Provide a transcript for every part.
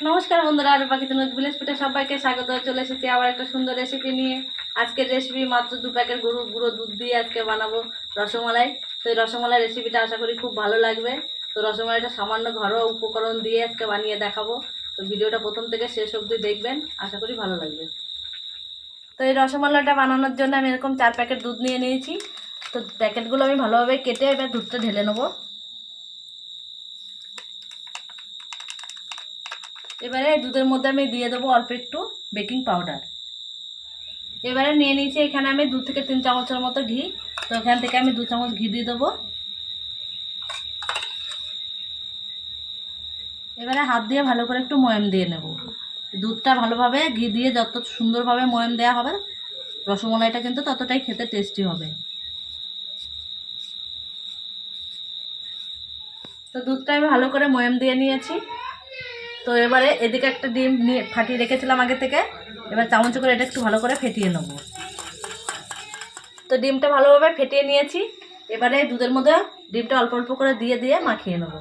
নমস্কার বন্ধুরা আর বাকি ভিলেজ সবাইকে স্বাগত। চলে এসেছি আবার একটা সুন্দর রেসিপি নিয়ে। আজকের রেসিপি মাত্র দু প্যাকেট গরু, গুঁড়ো দুধ দিয়ে আজকে বানাবো রসমালাই। তো এই রসমালাই রেসিপিটা আশা করি খুব ভালো লাগবে। তো রসমালাইটা সামান্য ঘরোয়া উপকরণ দিয়ে আজকে বানিয়ে দেখাবো। তো ভিডিওটা প্রথম থেকে শেষ অবধি দেখবেন, আশা করি ভালো লাগবে। তো এই রসমালাইটা বানানোর জন্য আমি এরকম চার প্যাকেট দুধ নিয়ে নিয়েছি। তো প্যাকেটগুলো আমি ভালোভাবে কেটে এবার দুধটা ঢেলে নেব। এবারে দুধের মধ্যে আমি দিয়ে দেবো অল্প একটু বেকিং পাউডার। এবারে নিয়ে নিয়েছি এখানে আমি দু থেকে তিন চামচের মতো ঘি। তো এখান থেকে আমি দু চামচ ঘি দিয়ে দেবো। এবারে হাত দিয়ে ভালো করে একটু ময়াম দিয়ে নেব। দুধটা ভালোভাবে ঘি দিয়ে যত সুন্দরভাবে ময়াম দেওয়া হবে, রসমলাইটা কিন্তু ততটাই খেতে টেস্টি হবে। তো দুধটা আমি ভালো করে ময়াম দিয়ে নিয়েছি। তো এবারে এদিকে একটা ডিম নিয়ে ফাটিয়ে রেখেছিলাম আগে থেকে। এবার চামচ করে এটা একটু ভালো করে ফেটিয়ে নেব। তো ডিমটা ভালোভাবে ফেটিয়ে নিয়েছি। এবারে দুধের মধ্যে ডিমটা অল্প অল্প করে দিয়ে দিয়ে মাখিয়ে নেব।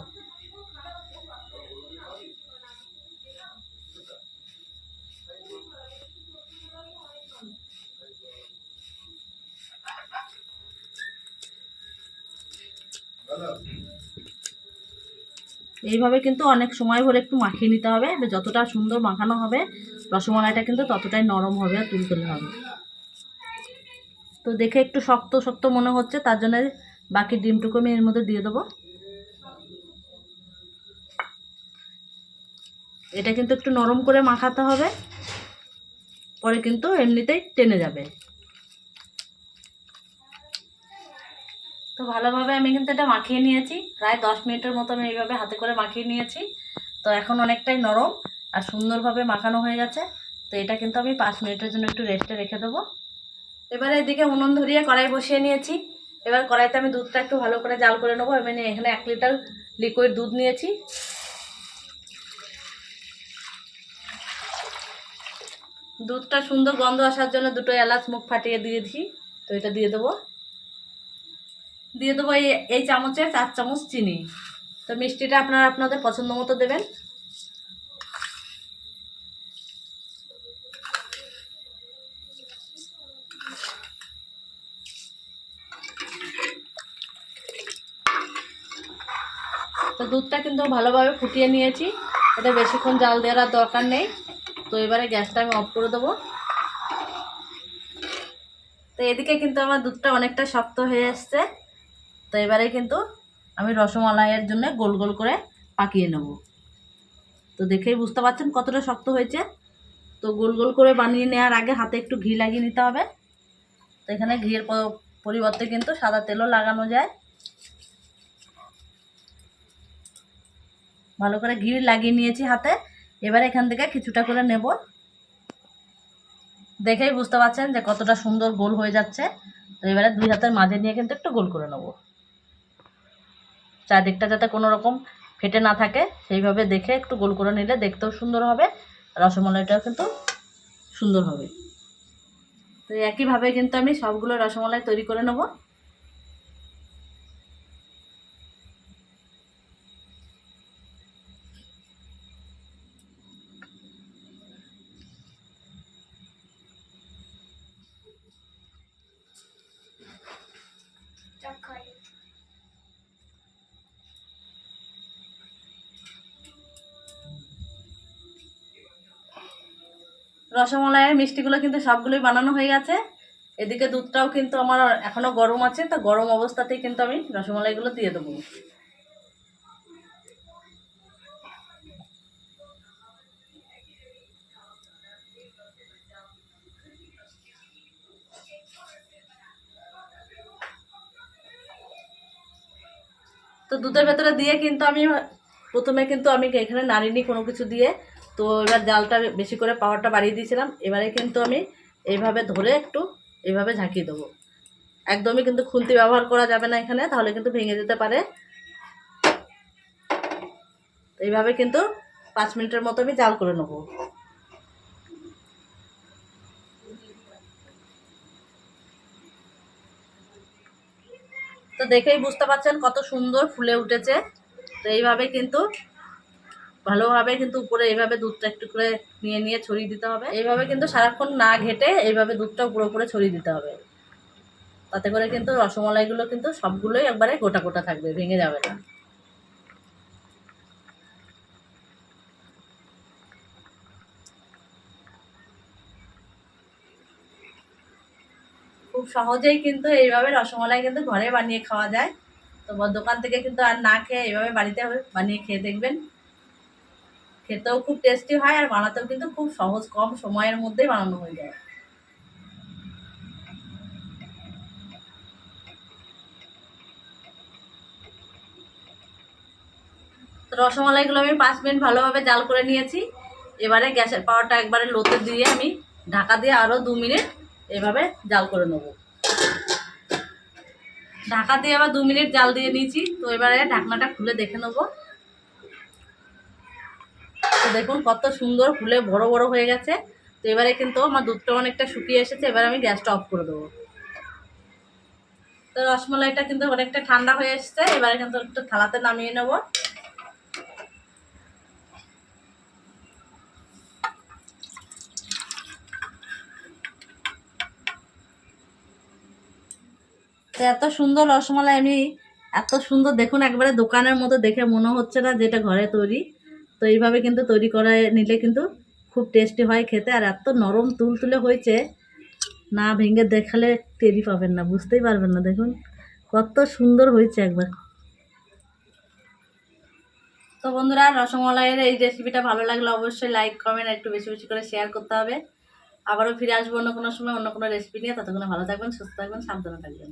এইভাবে কিন্তু অনেক সময় ধরে একটু মাখিয়ে নিতে হবে যতটা সুন্দর মাখানো হবে, রসমালাইটা কিন্তু ততটাই নরম হবে আর তুলতুলে হবে। তো দেখে একটু শক্ত শক্ত মনে হচ্ছে, তার জন্য বাকি ডিমটুকু আমি এর মধ্যে দিয়ে দেবো। এটা কিন্তু একটু নরম করে মাখাতে হবে, পরে কিন্তু এমনিতেই টেনে যাবে। তো ভালোভাবে আমি কিন্তু এটা মাখিয়ে নিয়েছি। প্রায় দশ মিনিটের মতো আমি এইভাবে হাতে করে মাখিয়ে নিয়েছি। তো এখন অনেকটাই নরম আর সুন্দরভাবে মাখানো হয়ে গেছে। তো এটা কিন্তু আমি পাঁচ মিনিটের জন্য একটু রেস্টে রেখে দেবো। এবারে এদিকে উনুন ধরিয়ে কড়াই বসিয়ে নিয়েছি। এবার কড়াইতে আমি দুধটা একটু ভালো করে জাল করে নেব। এবার এখানে এক লিটার লিকুইড দুধ নিয়েছি। দুধটা সুন্দর গন্ধ আসার জন্য দুটো এলাচ মুখ ফাটিয়ে দিয়েছি। তো এটা দিয়ে দেবো। দিয়ে দেবো এই এই চামচে চার চামচ চিনি। তো মিষ্টিটা আপনারা আপনাদের পছন্দ মতো দেবেন। তো দুধটা কিন্তু ভালোভাবে ফুটিয়ে নিয়েছি। এটা বেশিক্ষণ জাল দেওয়ার দরকার নেই। তো এবারে গ্যাসটা আমি অফ করে দেবো। তো এদিকে কিন্তু আমার দুধটা অনেকটা শক্ত হয়ে এসছে। তো এবারে কিন্তু আমি রসমালাইয়ের জন্য গোল গোল করে পাকিয়ে নেব। তো দেখেই বুঝতে পারছেন কতটা শক্ত হয়েছে। তো গোল গোল করে বানিয়ে নেওয়ার আগে হাতে একটু ঘি লাগিয়ে নিতে হবে। তো এখানে ঘিয়ের পরিবর্তে কিন্তু সাদা তেলও লাগানো যায়। ভালো করে ঘি লাগিয়ে নিয়েছি হাতে। এবার এখান থেকে কিছুটা করে নেব। দেখেই বুঝতে পারছেন যে কতটা সুন্দর গোল হয়ে যাচ্ছে। তো এবারে দুই হাতের মাঝে নিয়ে কিন্তু একটু গোল করে নেব। চারদিকটা যাতে কোনো রকম ফেটে না থাকে, সেইভাবে দেখে একটু গোল করে নিলে দেখতেও সুন্দর হবে রসমালাইটাও কিন্তু সুন্দর হবে। তো একইভাবে কিন্তু আমি সবগুলো রসমালাই তৈরি করে নেব। রসমালাইয়ের মিষ্টিগুলো কিন্তু সবগুলোই বানানো হয়ে গেছে। এদিকে দুধটাও কিন্তু আমার এখনও গরম আছে, তো গরম অবস্থাতেই কিন্তু আমি রসমালাইগুলো দিয়ে দেবো। তো দুধের ভেতরে দিয়ে কিন্তু আমি প্রথমে কিন্তু আমি এখানে নাড়িনি কোনো কিছু দিয়ে। তো এবার জালটা বেশি করে পাওয়ারটা বাড়িয়ে দিয়েছিলাম। এবারে কিন্তু আমি এইভাবে ধরে একটু এইভাবে ঝাঁকিয়ে দেবো। একদমই কিন্তু খুন্তি ব্যবহার করা যাবে না এখানে, তাহলে কিন্তু ভেঙে যেতে পারে। এইভাবে কিন্তু পাঁচ মিনিটের মতো আমি জাল করে নেব। তো দেখেই বুঝতে পারছেন কত সুন্দর ফুলে উঠেছে। তো এইভাবে কিন্তু ভালোভাবে কিন্তু উপরে এইভাবে দুধটা একটু করে নিয়ে নিয়ে ছড়িয়ে দিতে হবে। এইভাবে কিন্তু সারাক্ষণ না ঘেটে এইভাবে দুধটা উপরে উপরে ছড়িয়ে দিতে হবে। তাতে করে কিন্তু রসমালাইগুলো কিন্তু সবগুলোই একবারে গোটা গোটা থাকবে, ভেঙে যাবে না। খুব সহজেই কিন্তু এইভাবে রসমালাই কিন্তু ঘরে বানিয়ে খাওয়া যায়। তো দোকান থেকে কিন্তু আর না খেয়ে এইভাবে বাড়িতে বানিয়ে খেয়ে দেখবেন। খেতেও খুব টেস্টি হয় আর বানাতেও কিন্তু খুব সহজ কম সময়ের মধ্যেই বানানো হয়ে যায়। রসমালাইগুলো আমি পাঁচ মিনিট ভালোভাবে জাল করে নিয়েছি। এবারে গ্যাসের পাওয়ারটা একবারে লোতে দিয়ে আমি ঢাকা দিয়ে আরও দু মিনিট এভাবে জাল করে নেব। ঢাকা দিয়ে আবার দু মিনিট জাল দিয়ে নিয়েছি। তো এবারে ঢাকনাটা খুলে দেখে নেব। তো দেখুন কত সুন্দর ফুলে বড় বড় হয়ে গেছে। তো এবারে কিন্তু আমার দুধটা অনেকটা শুকিয়ে এসেছে, এবার আমি গ্যাসটা অফ করে দেবো। তো রসমালাইটা কিন্তু অনেকটা ঠান্ডা হয়ে এসেছে, এবারে কিন্তু একটু থালাতে নামিয়ে নেব। তো এত সুন্দর রসমালাই আমি, এত সুন্দর, দেখুন একবারে দোকানের মতো দেখে মনে হচ্ছে না যেটা ঘরে তৈরি। তো এইভাবে কিন্তু তৈরি করে নিলে কিন্তু খুব টেস্টি হয় খেতে। আর এত নরম তুলতুলে হয়েছে, না ভেঙে দেখালে টেরি পাবেন না, বুঝতেই পারবেন না। দেখুন, কত সুন্দর হয়েছে একবার। তো বন্ধুরা, রসমালাইয়ের এই রেসিপিটা ভালো লাগলে অবশ্যই লাইক কমেন্ট একটু বেশি বেশি করে শেয়ার করতে হবে। আবারও ফিরে আসব অন্য কোনো সময় অন্য কোনো রেসিপি নিয়ে। ততক্ষণে ভালো থাকবেন, সুস্থ থাকবেন, সাবধানে থাকবেন।